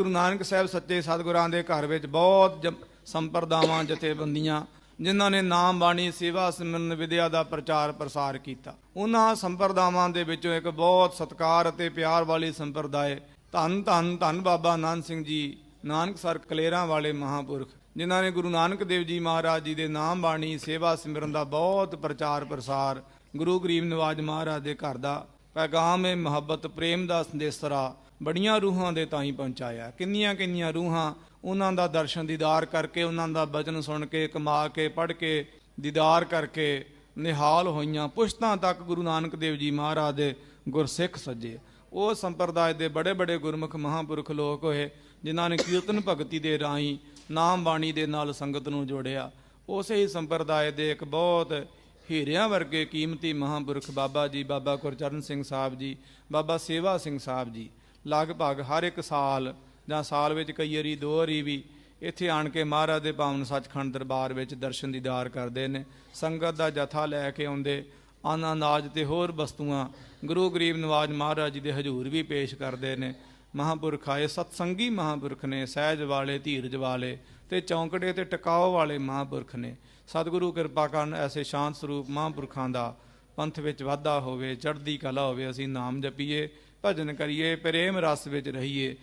ਗੁਰੂ ਨਾਨਕ ਸਾਹਿਬ ਸੱਚੇ ਸਤਿਗੁਰਾਂ ਦੇ ਘਰ ਵਿੱਚ ਬਹੁਤ ਸੰਪਰਦਾਵਾਂ, ਜਥੇਬੰਦੀਆਂ, ਜਿਨ੍ਹਾਂ ਨੇ ਨਾਮ ਬਾਣੀ, ਸੇਵਾ ਸਿਮਰਨ ਵਿਦਿਆ ਦਾ ਪ੍ਰਚਾਰ ਪ੍ਰਸਾਰ ਕੀਤਾ। ਉਹਨਾਂ ਸੰਪਰਦਾਵਾਂ ਦੇ ਵਿੱਚੋਂ ਇੱਕ ਬਹੁਤ ਸਤਕਾਰ ਅਤੇ ਪਿਆਰ ਵਾਲੀ ਸੰਪਰਦਾਇ ਧੰਨ ਧੰਨ ਧੰਨ ਬਾਬਾ ਨਾਨਕ ਸਿੰਘ ਜੀ, ਨਾਨਕ ਸਰ ਕਲੇਰਾਂ ਵਾਲੇ ਮਹਾਪੁਰਖ, ਜਿਨ੍ਹਾਂ ਨੇ ਗੁਰੂ ਨਾਨਕ ਦੇਵ ਜੀ ਮਹਾਰਾਜ ਜੀ ਦੇ ਨਾਮ ਬਾਣੀ, ਸੇਵਾ ਸਿਮਰਨ ਦਾ ਬਹੁਤ ਪ੍ਰਚਾਰ ਪ੍ਰਸਾਰ ਗੁਰੂ ਗਰੀਬ ਨਿਵਾਜ਼ ਮਹਾਰਾਜ ਦੇ ਘਰ ਦਾ ਪੈਗਾਮ ਹੈ ਮੁਹੱਬਤ, ਪ੍ਰੇਮ ਦਾ ਸੰਦੇਸਰਾ ਬੜੀਆਂ ਰੂਹਾਂ ਦੇ ਤਾਈਂ ਪਹੁੰਚਾਇਆ। ਕਿੰਨੀਆਂ ਕਿੰਨੀਆਂ ਰੂਹਾਂ ਉਹਨਾਂ ਦਾ ਦਰਸ਼ਨ ਦੀਦਾਰ ਕਰਕੇ, ਉਹਨਾਂ ਦਾ ਬਚਨ ਸੁਣ ਕੇ, ਕਮਾ ਕੇ, ਪੜ੍ਹ ਕੇ ਦੀਦਾਰ ਕਰਕੇ ਨਿਹਾਲ ਹੋਈਆਂ ਪੁਸ਼ਤਾਂ ਤੱਕ ਗੁਰੂ ਨਾਨਕ ਦੇਵ ਜੀ ਮਹਾਰਾਜ ਦੇ ਗੁਰਸਿੱਖ ਸੱਜੇ। ਉਹ ਸੰਪਰਦਾਇ ਦੇ ਬੜੇ ਬੜੇ ਗੁਰਮੁਖ ਮਹਾਪੁਰਖ ਲੋਕ ਹੋਏ, ਜਿਨ੍ਹਾਂ ਨੇ ਕੀਰਤਨ ਭਗਤੀ ਦੇ ਰਾਹੀਂ ਨਾਮ ਬਾਣੀ ਦੇ ਨਾਲ ਸੰਗਤ ਨੂੰ ਜੋੜਿਆ। ਉਸੇ ਹੀ ਸੰਪਰਦਾਇ ਦੇ ਇੱਕ ਬਹੁਤ ਹੀਰਿਆਂ ਵਰਗੇ ਕੀਮਤੀ ਮਹਾਂਪੁਰਖ ਬਾਬਾ ਜੀ, ਬਾਬਾ ਗੁਰਚਰਨ ਸਿੰਘ ਸਾਹਿਬ ਜੀ, ਬਾਬਾ ਸੇਵਾ ਸਿੰਘ ਸਾਹਿਬ ਜੀ। ਲਗਭਗ ਹਰ ਇੱਕ ਸਾਲ ਜਾਂ ਸਾਲ ਵਿੱਚ ਕਈ ਵਾਰੀ, ਦੋ ਵਾਰੀ ਵੀ ਇੱਥੇ ਆਣ ਕੇ ਮਹਾਰਾਜ ਦੇ ਪਾਵਨ ਸੱਚਖੰਡ ਦਰਬਾਰ ਵਿੱਚ ਦਰਸ਼ਨ ਦੀਦਾਰ ਕਰਦੇ ਨੇ। ਸੰਗਤ ਦਾ ਜਥਾ ਲੈ ਕੇ ਆਉਂਦੇ ਅਨ ਅਨਾਜ ਤੇ ਹੋਰ ਵਸਤੂਆਂ ਗੁਰੂ ਗਰੀਬ ਨਵਾਜ ਮਹਾਰਾਜ ਜੀ ਦੇ ਹਜ਼ੂਰ ਵੀ ਪੇਸ਼ ਕਰਦੇ ਨੇ। ਮਹਾਂਪੁਰਖ ਆਏ, ਸਤਸੰਗੀ ਮਹਾਂਪੁਰਖ ਨੇ, ਸਹਿਜ ਵਾਲੇ, ਧੀਰਜ ਵਾਲੇ ਤੇ ਚੌਂਕੜੇ ਤੇ ਟਿਕਾਓ ਵਾਲੇ ਮਹਾਂਪੁਰਖ ਨੇ। ਸਤਿਗੁਰੂ ਕਿਰਪਾ ਕਰਨ ਐਸੇ ਸ਼ਾਂਤ ਸਰੂਪ ਮਹਾਂਪੁਰਖਾਂ ਦਾ ਪੰਥ ਵਿੱਚ ਵਾਧਾ ਹੋਵੇ, ਚੜ੍ਹਦੀ ਕਲਾ ਹੋਵੇ, ਅਸੀਂ ਨਾਮ ਜਪੀਏ। ਭਜਨ ਕਰੀਏ ਪ੍ਰੇਮ ਰਸ ਵਿੱਚ ਰਹੀਏ।